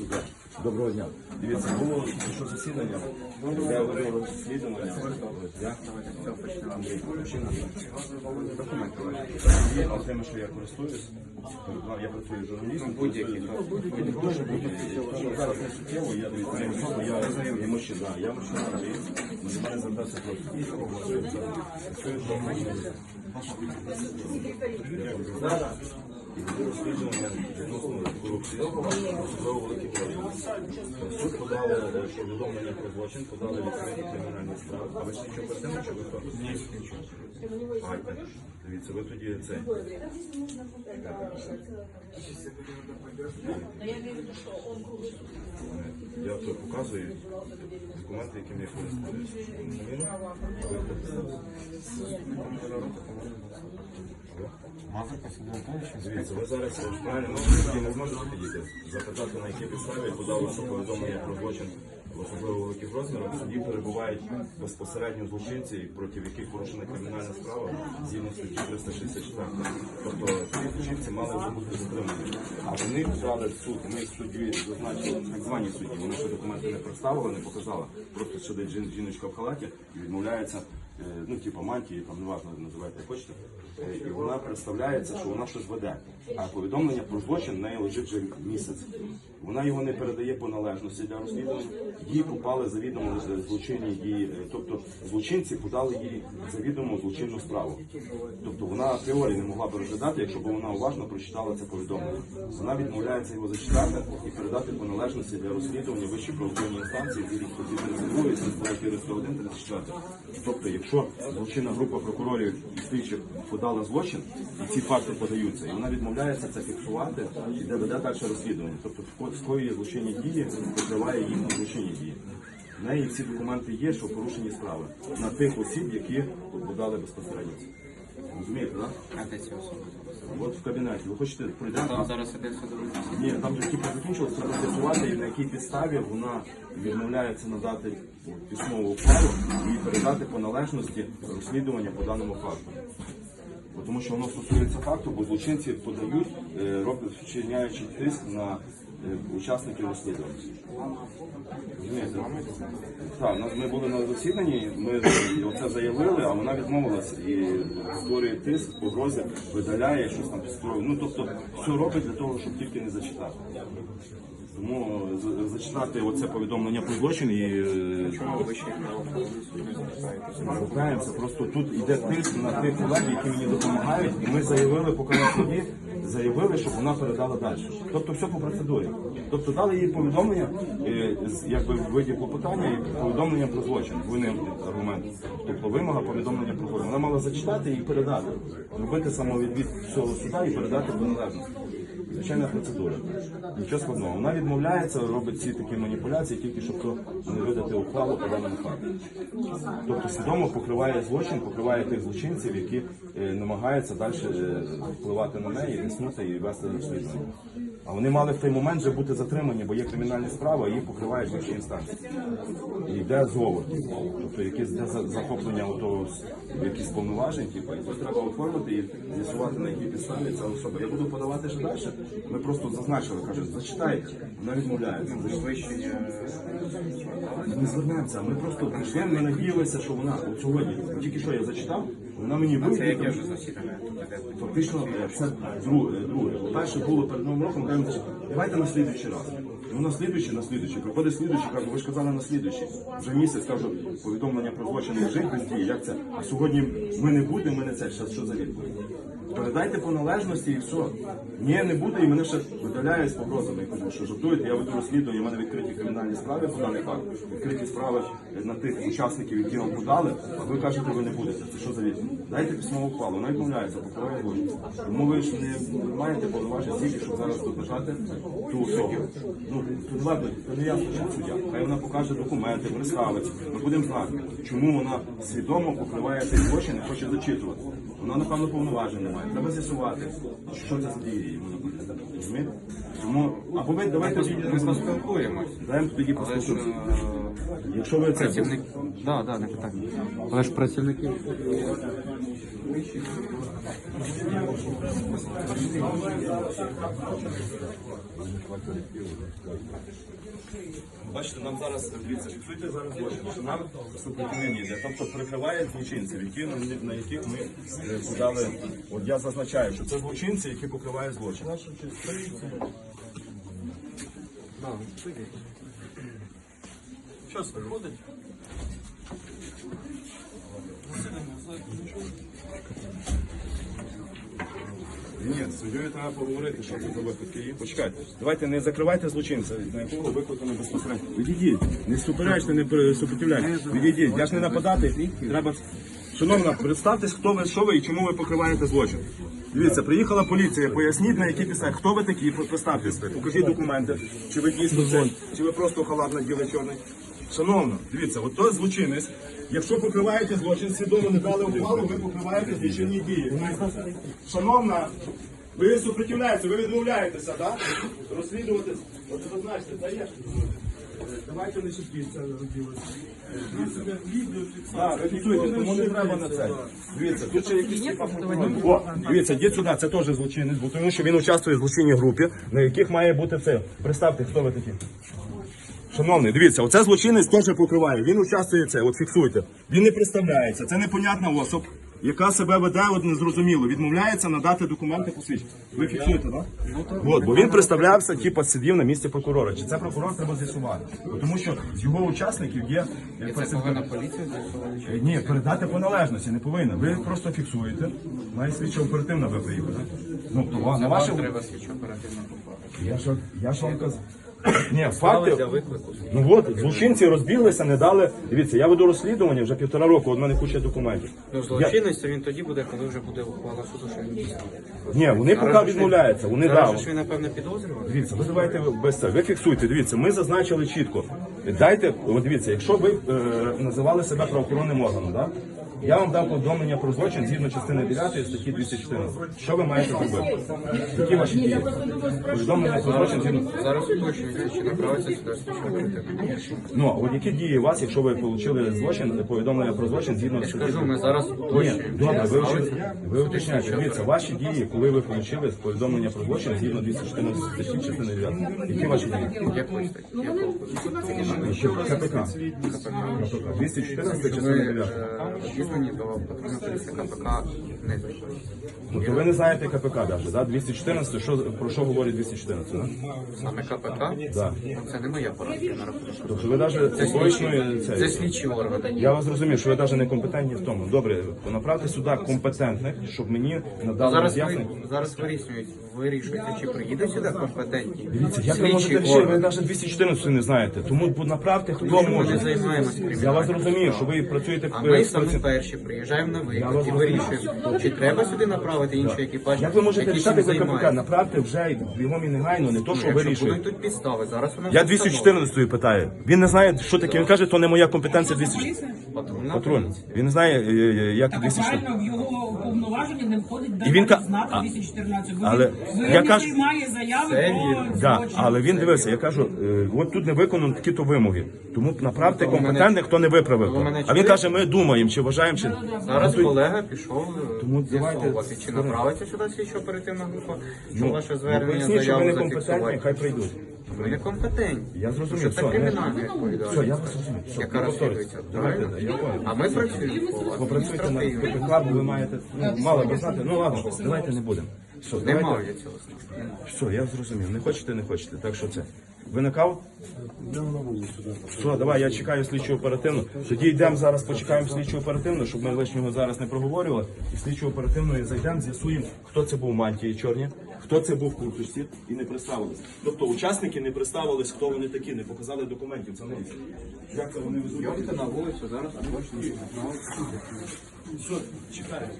Супер. Доброго дня. Дивіться, було що засідання. Я веду розслідування. Я. Документи ваші. А що я користуюсь, я працюю журналістом. Будь-які. Дуже будь-які. Зараз не суттєво, я дивіться, не особо, я мужчина, я мужчина, Андрій. До мене звертався просто. Журналістом. І розслідування відносно корупції. Дивіться, ви тоді це. Я то показую документи, якими я користуюсь. Мазурка Сергій Анатолійович, Дивіться, ви зараз в правильному суді не зможете підійти, запитати, на якій підставі подалося повідомлення про злочин в особливо великих розмірах. В суді перебувають безпосередньо злочинці, проти яких порушена кримінальна справа згідно статті 364. Тобто ці злочинці мали вже бути затримані. А вони подали в суд, ми судді зазначили, так звані судді, вони ще документи не представили, не показали. Просто сидить жіночка в халаті і відмовляється е, ну, типу мантії, там неважно називайте як хочете, і вона представляється, що вона щось веде. А повідомлення про злочин неї лежить вже місяць. Вона його не передає по належності для розслідування. Їй попали завідомо злочинні дії, е, тобто злочинці подали їй завідомо злочинну справу. Тобто вона апріорі не могла б розглядати, якщо б вона уважно прочитала це повідомлення. Вона відмовляється його зачитати і передати по належності для розслідування вищої правоохоронні інстанції статті 32 статті 101 34. Тобто, якщо злочинна група прокурорів і слідчих подала злочин, і ці факти подаються, і вона відмовляється це фіксувати і де веде далі розслідування. Тобто вко- скоює злочинні дії, покриває їх на злочинні дії. В неї всі документи є, що порушені справи на тих осіб, які подали безпосередньо. Розумієте, так? а де ці особи? От в кабінеті. Ви хочете пройдемо? Там зараз іде судовий засідання. Ні, там же тільки закінчилося, треба з'ясувати, на якій підставі вона відмовляється надати письмову ухвалу і передати по належності розслідування по даному факту. Тому що воно стосується факту, бо злочинці подають, е, роблять вчиняючи тиск на е, учасників розслідування. Так, ми були на засіданні, ми оце заявили, а вона відмовилась і створює тиск, погрози, видаляє щось там підстроює. Ну тобто все робить для того, щоб тільки не зачитати. Тому зачитати оце повідомлення про злочин і е, Чому ви ще звертаємося. Просто тут йде тиск на тих колег, які мені допомагають, і ми заявили, поки на суді, заявили, щоб вона передала далі. Тобто все по процедурі. Тобто дали їй повідомлення, е, якби в виді клопотання і повідомлення про злочин. Двойним аргумент. Тобто вимога повідомлення про злочин. Вона мала зачитати і передати. Зробити самовідвід всього суда і передати по належності. Звичайна процедура. Нічого складного. Вона відмовляється, робить ці такі маніпуляції, тільки щоб то не видати ухвалу по даному факту. Тобто свідомо покриває злочин, покриває тих злочинців, які е, намагаються далі е, впливати на неї, тиснути і вести розслідування. А вони мали в той момент вже бути затримані, бо є кримінальні справи, а їх покривають вищі інстанції. І йде зовут, тобто якесь йде захоплення отого, якісь повноважень, типу, і це треба оформити і з'ясувати, на якій підставі ця особа. Я буду подавати ще далі. Ми просто зазначили, кажуть, зачитай, вона відмовляється. Підвищення Ми не звернемося. Ми просто прийшли, ми надіялися, що вона от сьогодні, тільки що я зачитав, вона мені це яке вже засідання? Фактично, це друге. друге. Перше було перед новим роком, кажемо, давайте на слідуючий раз. Ну на слідуючий, на слідуючий. Приходить слідуючий, кажу, ви ж казали на слідуючий. Вже місяць кажу, повідомлення про злочин лежить без дії. Як це? А сьогодні ми не будемо, ми не це. Що, що за відповідь? Передайте по належності і все. Ні, не буде, і мене ще видаляє з погрозами. Кажу, що жартуєте, я веду розслідування, у мене відкриті кримінальні справи по даний факт, відкриті справи на тих учасників, які вам подали, а ви кажете, ви не будете. Це що за відповідь? Дайте письмову ухвалу, вона відмовляється, покриває злочин. Тому ви ж не маєте повноважень стільки, щоб зараз доказати ту особу. Ну, то ладно, то не я що суддя. Хай вона покаже документи, представить. Ми будемо знати, чому вона свідомо покриває цей злочин і хоче зачитувати. Вона, напевно, повноважень немає. Треба з'ясувати, що це за дії йому. Розумієте? Тому або ви давайте Ми поспілкуємось. даємо тоді послухати. е, Якщо ви це працівник. Да, да, не питання. Але ж працівники. Бачите, нам зараз дивіться, фіксуйте зараз злочин, що нам сопротивлення йде, тобто прикриває злочинців, які на, яких ми е, подали. От я зазначаю, що це злочинці, які покривають злочин. Час виходить. Ні, з суддєю треба поговорити, що це за випадки. Почекайте, давайте не закривайте злочинця, на якого викликано безпосередньо. Відійдіть, не суперечте, не супротивляйте. Відійдіть, я ж не нападати, треба... Шановна, представтесь, хто ви, що ви і чому ви покриваєте злочин. Дивіться, приїхала поліція, поясніть на які підстави, хто ви такі, представтесь, покажіть документи, чи ви дійсно це, чи ви просто халат наділи чорний. Шановна, дивіться, от той злочинець, якщо покриваєте злочин, свідомо не дали ухвалу, ви покриваєте злочинні дії. Шановна, ви супротивляєтеся, ви відмовляєтеся, так? Розслідувати, от зазначте, та є. Давайте не чіпіться робилося. Так, тому не треба на це. Дивіться, тут ще якісь. О, дивіться, дід сюди, це теж злочинець, бо тому що він участвує в злочинній групі, на яких має бути це. Представте, хто ви такі. Шановний, дивіться, оце злочинець теж покриває. Він участвує це, от фіксуйте. Він не представляється. Це непонятна особа, яка себе веде от незрозуміло. Відмовляється надати документи посвідчення. Ви фіксуєте, так? От, бо він представлявся, типу, сидів на місці прокурора. Чи це прокурор треба з'ясувати? Тому що з його учасників є е, Це повинна поліція з'ясувати. Ні, передати по належності не повинна. Ви просто фіксуєте. Має слідчо оперативно ви приїхали. Ну, то на ваше... треба слідчо оперативна. Я ж, я ж вам казав. Ні, для факти. виклику. Ну от, злочинці розбіглися, не дали. Дивіться, я веду розслідування вже півтора року, от мене куча документів. Ну, Я... злочинець, він тоді буде, коли вже буде ухвала суду, що він дійсно. Ні, вони Зараз поки ж він- відмовляються, вони Зараз дали. же ж він, напевно, підозрюваний. Дивіться, ви давайте без це. Ви фіксуйте. Дивіться, ми зазначили чітко. Дайте, от дивіться, якщо ви е, називали себе правоохоронним органом, да? Я вам дав повідомлення про злочин згідно частини 9 статті 214. Що ви маєте зробити? Які ваші дії? Повідомлення про злочин згідно. Зараз уточнюється, чи направиться сюди. Ну, а от які дії у вас, якщо ви отримали злочин, повідомлення про злочин згідно статті? Кажу, ми зараз Ні, добре, ви Справиться ви уточняєте. Дивіться, ваші дії, коли ви отримали повідомлення про злочин згідно 214 статті частини 9. Які ваші дії? Якої статті? Якого? Що КПК. КПК. 214 частина Ви 9. Е, обізнані до КПК не. Ну, то ви не знаєте КПК навіть, да? 214, що, про що говорить 214, да? Саме КПК? Да. Ну, Це не моя поразка на рахунок. Тобто ви навіть Це це. слідчі органи. Я вас зрозумів, що ви навіть не компетентні в тому. Добре, направте сюди компетентних, щоб мені надали Зараз ви, роз'яснення. зараз вирішують, вирішується, чи приїде сюди компетентні Дивіться, як ви можете рішити, ви навіть 214 не знаєте. Тому будь направте, хто Ми не може. займаємось Я вас зрозумів, що ви працюєте в А ми саме перші приїжджаємо на виклик вас і вирішуємо, чи треба сюди направити інший екіпаж, Як ви можете який рішати цим за КПК? займається. Направте вже його і негайно, не то, що Якщо вирішує. будуть тут підстави, зараз вона Я 214 питаю. Він не знає, що таке. Він каже, то не моя компетенція 214. Патрульна Патруль. поліція. Він знає, е, е, як Так 214. правильно, в його повноваження не входить І він ка- знати а- 214. Бо але він я не кажу- приймає заяви Це про. Да, злочин. але він дивився, я кажу, е, от тут не виконано такі то вимоги. Тому направте компетентних, хто не виправив. ви мене А він чуєте? каже, ми думаємо, чи вважаємо, чи Зараз колега пішов е, Тому з'ясовувати, давайте чи направиться сюди слідчо оперативна група, чи ну, ваше ну, звернення, поясніть, що ви не заяву компетентні, зафіксувати. хай прийдуть. Ви не компетентні. Я зрозумів, все, це кримінальна Все, я відповідальність, вас зрозумів. Все, яка розслідується. Давайте, правильно? я понял. А ми працюємо по Попрацюйте на адміністративній. Ви маєте, ну, мало би знати. Ну ладно, давайте не будемо. Все, Не давайте. маю я цього. Все, я зрозумів. Не хочете, не хочете. Так що це. Ви на каву? Все, давай, я чекаю слідчу оперативну. Тоді йдемо зараз, почекаємо слідчу оперативну, щоб ми лишнього зараз не проговорювали. І слідчу оперативною зайдемо, з'ясуємо, хто це був в мантії чорні, хто це був в курточці і не представилися. Тобто учасники не представились, хто вони такі, не показали документів. Це не є. Як це вони везуть? Йдете на вулицю, зараз а точно. Все, чекаємо.